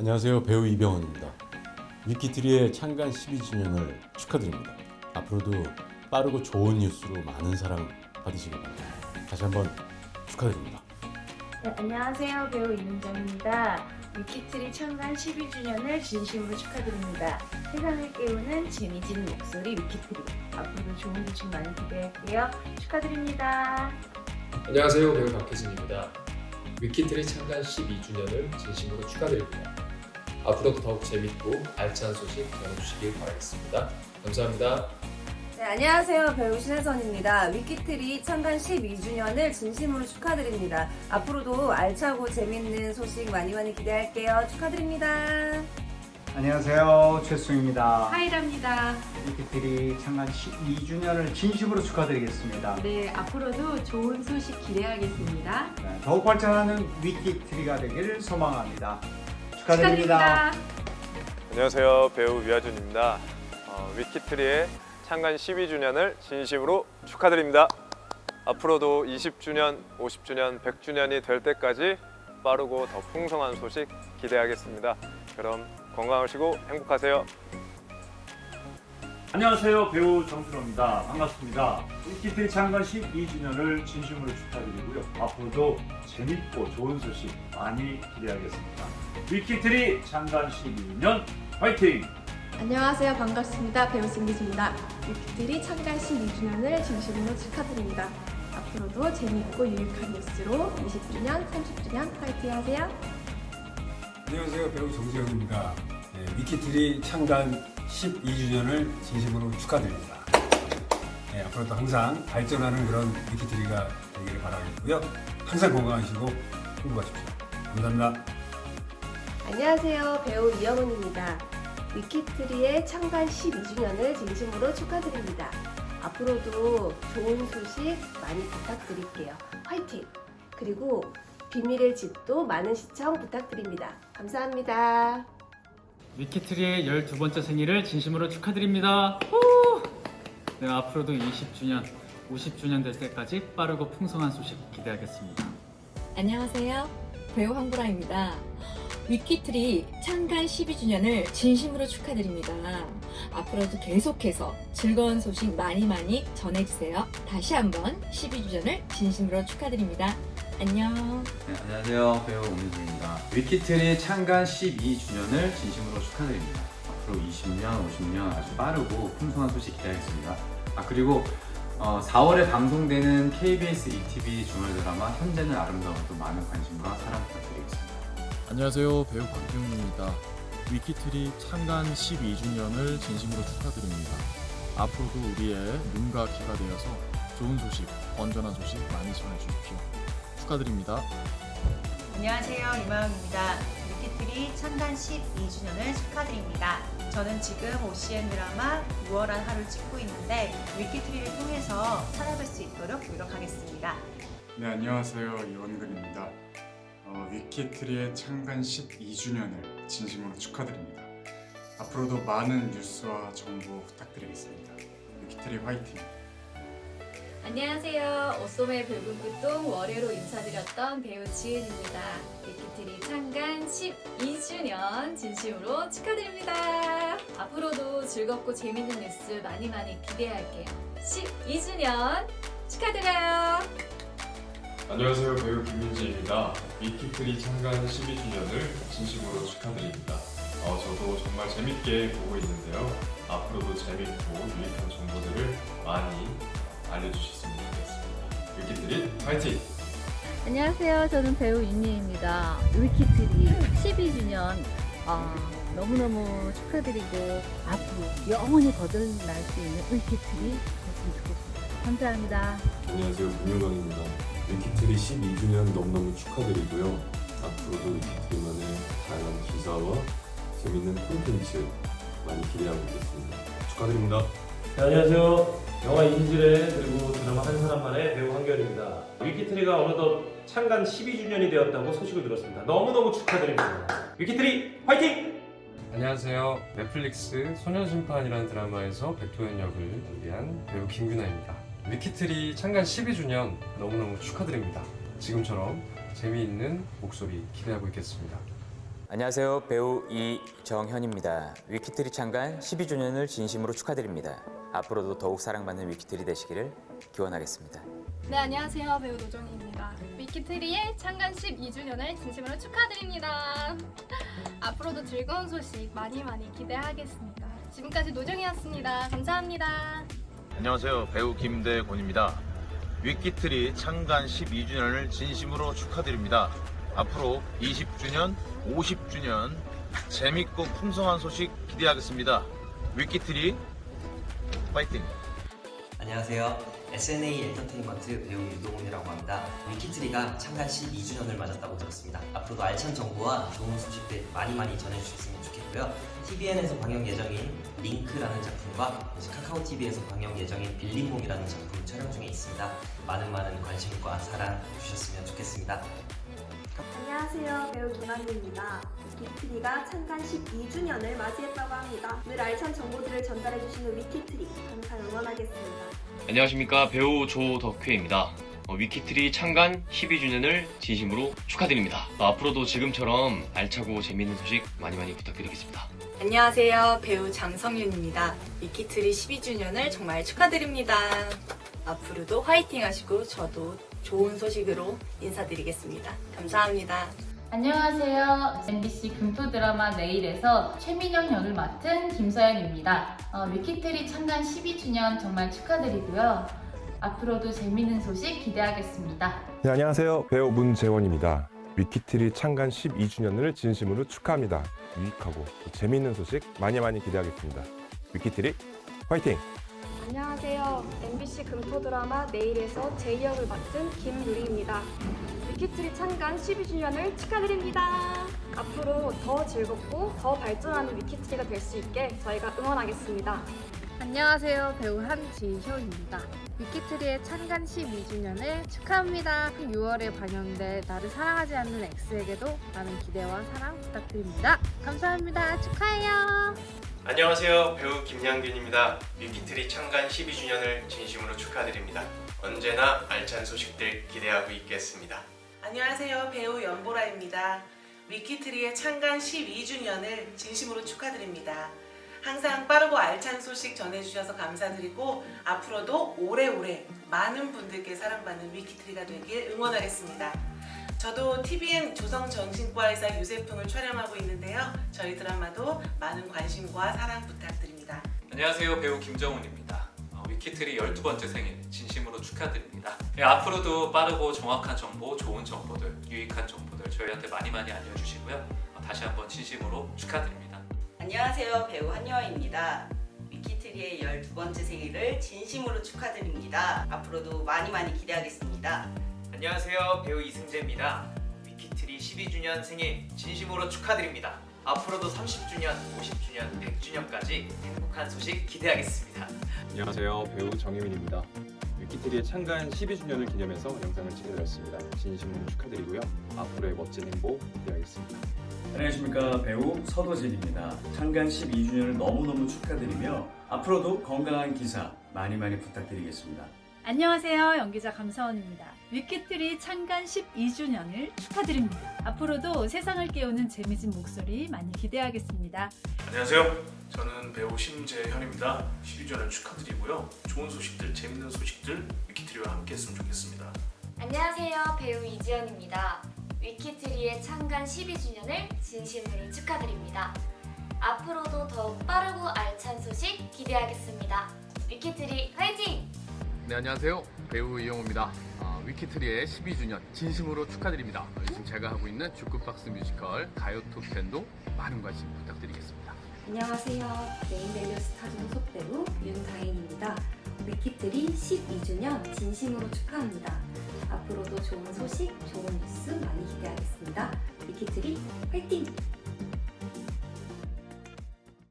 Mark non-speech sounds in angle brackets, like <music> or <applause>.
안녕하세요. 배우 이병헌입니다. 위키트리의 창간 12주년을 축하드립니다. 앞으로도 빠르고 좋은 뉴스로 많은 사랑 받으시길 바랍니다. 다시 한번 축하드립니다. 네, 안녕하세요. 배우 이민정입니다. 위키트리 창간 12주년을 진심으로 축하드립니다. 세상을 깨우는 재미지는 목소리 위키트리. 앞으로도 좋은 소식 많이 기대할게요. 축하드립니다. 안녕하세요 배우 박혜진입니다. 위키트리 창간 12주년을 진심으로 축하드립니다. 앞으로도 더욱 재밌고 알찬 소식 전해주시길 바라겠습니다. 감사합니다. 네, 안녕하세요. 배우 신혜선입니다. 위키트리 창간 12주년을 진심으로 축하드립니다. 앞으로도 알차고 재밌는 소식 많이 많이 기대할게요. 축하드립니다. 안녕하세요. 최수입니다. 하이랍니다. 위키트리 창간 12주년을 진심으로 축하드리겠습니다. 네, 앞으로도 좋은 소식 기대하겠습니다. 네, 더욱 발전하는 위키트리가 되기를 소망합니다. 축하드립니다. 안녕하세요. 배우 위아준입니다. 어, 위키트리의 창간 12주년을 진심으로 축하드립니다. 앞으로도 20주년, 50주년, 100주년이 될 때까지 빠르고 더 풍성한 소식 기대하겠습니다. 그럼 건강하시고 행복하세요. 안녕하세요 배우 정준호입니다 반갑습니다 위키트리 창간 12주년을 진심으로 축하드리고요 앞으로도 재밌고 좋은 소식 많이 기대하겠습니다 위키트리 창간 12주년 화이팅! 안녕하세요. 반갑습니다. 배우 신기수입니다. 위키트리 창간 12주년을 진심으로 축하드립니다. 앞으로도 재미있고 유익한 뉴스로 20주년, 30주년 파이팅 하세요. 안녕하세요 배우 정재훈입니다. 네, 위키트리 창간 12주년을 진심으로 축하드립니다. 네, 앞으로도 항상 발전하는 그런 위키트리가 되기를 바라겠고요. 항상 건강하시고 행복하십시오. 감사합니다. 안녕하세요. 배우 이영은입니다. 위키트리의 창간 12주년을 진심으로 축하드립니다. 앞으로도 좋은 소식 많이 부탁드릴게요. 화이팅! 그리고 비밀의 집도 많은 시청 부탁드립니다. 감사합니다. 위키트리의 12번째 생일을 진심으로 축하드립니다. 후! 네, 앞으로도 20주년, 50주년 될 때까지 빠르고 풍성한 소식 기대하겠습니다. 안녕하세요. 배우 황보라입니다. 위키트리 창간 12주년을 진심으로 축하드립니다. 앞으로도 계속해서 즐거운 소식 많이 많이 전해주세요. 다시 한번 12주년을 진심으로 축하드립니다. 안녕. 네, 안녕하세요. 배우 오민수입니다. 위키트리 창간 12주년을 진심으로 축하드립니다. 앞으로 20년, 50년 아주 빠르고 풍성한 소식 기대하겠습니다. 아 그리고 어, 4월에 방송되는 KBS ETV 주말 드라마 현재는 아름다워도 많은 관심과 사랑 부탁드리겠습니다. 안녕하세요. 배우 박기훈입니다. 위키트리 창간 12주년을 진심으로 축하드립니다. 앞으로도 우리의 눈과 귀가 되어서 좋은 소식, 건전한 소식 많이 전해 주십시오. 축하드립니다. 안녕하세요. 이마영입니다. 위키트리 창간 12주년을 축하드립니다. 저는 지금 OCN 드라마 6월한 하루 찍고 있는데 위키트리를 통해서 찾아뵐 수 있도록 노력하겠습니다. 네, 안녕하세요. 이원근입니다. 어, 위키트리의 창간 12주년을 진심으로 축하드립니다. 앞으로도 많은 뉴스와 정보 부탁드리겠습니다. 위키트리 화이팅! 안녕하세요. 오소매 붉은 끝동 월요로 인사드렸던 배우 지은입니다. 위키트리 창간 12주년 진심으로 축하드립니다. 앞으로도 즐겁고 재밌는 뉴스 많이 많이 기대할게요. 12주년 축하드려요. 안녕하세요 배우 김민지입니다. 위키트리 창간 12주년을 진심으로 축하드립니다. 어, 저도 정말 재밌게 보고 있는데요. 앞으로도 재밌고 유익한 정보들을 많이 알려주셨으면 좋겠습니다. 위키트리 파이팅! 안녕하세요. 저는 배우 윤희입니다. 위키트리 12주년 어, 너무너무 축하드리고 앞으로 영원히 거듭날 수 있는 위키트리 됐으면 좋겠습니다. 감사합니다. 안녕하세요. 문영광입니다. 위키트리 12주년 너무너무 축하드리고요. 앞으로도 위키트리만의 다양한 기사와 재밌는 콘텐츠 많이 기대하고 있겠습니다. 축하드립니다. 네, 안녕하세요. 영화 인질의 그리고 드라마 한 사람만의 배우 황교안입니다. 위키트리가 어느덧 창간 12주년이 되었다고 소식을 들었습니다. 너무너무 축하드립니다. 위키트리 화이팅! 안녕하세요. 넷플릭스 소년심판이라는 드라마에서 백도현 역을 연기한 배우 김규나입니다. 위키트리 창간 12주년 너무너무 축하드립니다. 지금처럼 재미있는 목소리 기대하고 있겠습니다. 안녕하세요. 배우 이정현입니다. 위키트리 창간 12주년을 진심으로 축하드립니다. 앞으로도 더욱 사랑받는 위키트리 되시기를 기원하겠습니다. 네, 안녕하세요. 배우 노정희입니다. 위키트리의 창간 12주년을 진심으로 축하드립니다. <laughs> 앞으로도 즐거운 소식 많이 많이 기대하겠습니다. 지금까지 노정희였습니다. 감사합니다. 안녕하세요. 배우 김대곤입니다. 위키트리 창간 12주년을 진심으로 축하드립니다. 앞으로 20주년, 50주년 재밌고 풍성한 소식 기대하겠습니다. 위키트리 파이팅! 안녕하세요. SNA 엔터테인먼트 배우 유동훈이라고 합니다. 위키트리가 창간 12주년을 맞았다고 들었습니다. 앞으로도 알찬 정보와 좋은 소식들 많이 많이 전해주셨으면 좋겠고요. TVN에서 방영 예정인 링크라는 작품과 카카오 TV에서 방영 예정인 빌림몽이라는 작품 촬영 중에 있습니다. 많은 많은 관심과 사랑 주셨으면 좋겠습니다. 안녕하세요. 배우 김한규입니다. 위키트리가 창간 12주년을 맞이했다고 합니다. 늘 알찬 정보들을 전달해주시는 위키트리 항상 응원하겠습니다. 안녕하십니까 배우 조덕회입니다. 어, 위키트리 창간 12주년을 진심으로 축하드립니다. 어, 앞으로도 지금처럼 알차고 재미있는 소식 많이 많이 부탁드리겠습니다. 안녕하세요. 배우 장성윤입니다. 위키트리 12주년을 정말 축하드립니다. 앞으로도 화이팅 하시고 저도 좋은 소식으로 인사드리겠습니다. 감사합니다. 안녕하세요. MBC 금토 드라마 내일에서 최민영 역을 맡은 김서연입니다. 어, 위키트리 창간 12주년 정말 축하드리고요. 앞으로도 재밌는 소식 기대하겠습니다. 네, 안녕하세요. 배우 문재원입니다. 위키트리 창간 12주년을 진심으로 축하합니다. 유익하고 또 재미있는 소식 많이 많이 기대하겠습니다. 위키트리 화이팅! 안녕하세요. MBC 금토 드라마 내일에서 제2역을 맡은 김유리입니다. 위키트리 창간 12주년을 축하드립니다. 앞으로 더 즐겁고 더 발전하는 위키트리가 될 수 있게 저희가 응원하겠습니다. 안녕하세요. 배우 한지효입니다. 위키트리의 찬간 12주년을 축하합니다. 6월에 방영될 나를 사랑하지 않는 X에게도 많은 기대와 사랑 부탁드립니다. 감사합니다. 축하해요. 안녕하세요. 배우 김양균입니다. 위키트리 창간 12주년을 진심으로 축하드립니다. 언제나 알찬 소식들 기대하고 있겠습니다. 안녕하세요. 배우 연보라입니다. 위키트리의 창간 12주년을 진심으로 축하드립니다. 항상 빠르고 알찬 소식 전해주셔서 감사드리고 앞으로도 오래오래 많은 분들께 사랑받는 위키트리가 되길 응원하겠습니다. 저도 TVN 조성정신과의사 유세풍을 촬영하고 있는데요. 저희 드라마도 많은 관심과 사랑 부탁드립니다. 안녕하세요 배우 김정훈입니다. 어, 위키트리 12번째 생일 진심으로 축하드립니다. 네, 앞으로도 빠르고 정확한 정보, 좋은 정보들, 유익한 정보들 저희한테 많이 많이 알려주시고요. 어, 다시 한번 진심으로 축하드립니다. 안녕하세요. 배우 한여아입니다. 위키트리의 12번째 생일을 진심으로 축하드립니다. 앞으로도 많이 많이 기대하겠습니다. 안녕하세요. 배우 이승재입니다. 위키트리 12주년 생일 진심으로 축하드립니다. 앞으로도 30주년, 50주년, 100주년까지 행복한 소식 기대하겠습니다. 안녕하세요. 배우 정혜민입니다. 위키트리의 창간 12주년을 기념해서 영상을 찍어드렸습니다. 진심으로 축하드리고요. 앞으로의 멋진 행보 기대하겠습니다. 안녕하십니까 배우 서도진입니다. 창간 12주년을 너무너무 축하드리며 앞으로도 건강한 기사 많이 많이 부탁드리겠습니다. 안녕하세요. 연기자 감사원입니다. 위키트리 창간 12주년을 축하드립니다. 앞으로도 세상을 깨우는 재미진 목소리 많이 기대하겠습니다. 안녕하세요. 저는 배우 심재현입니다. 12주년을 축하드리고요. 좋은 소식들, 재밌는 소식들 위키트리와 함께 했으면 좋겠습니다. 안녕하세요. 배우 이지연입니다. 위키트리의 창간 12주년을 진심으로 축하드립니다. 앞으로도 더욱 빠르고 알찬 소식 기대하겠습니다. 위키트리 화이팅! 네 안녕하세요 배우 이영호입니다 아, 위키트리의 12주년 진심으로 축하드립니다 요즘 제가 하고 있는 주크박스 뮤지컬 가요톱10도 많은 관심 부탁드리겠습니다 안녕하세요. 메인 밸류 스타즈 소속 배우 윤다인입니다. 위키트리 12주년 진심으로 축하합니다. 앞으로도 좋은 소식, 좋은 뉴스 많이 기대하겠습니다. 위키트리 화이팅!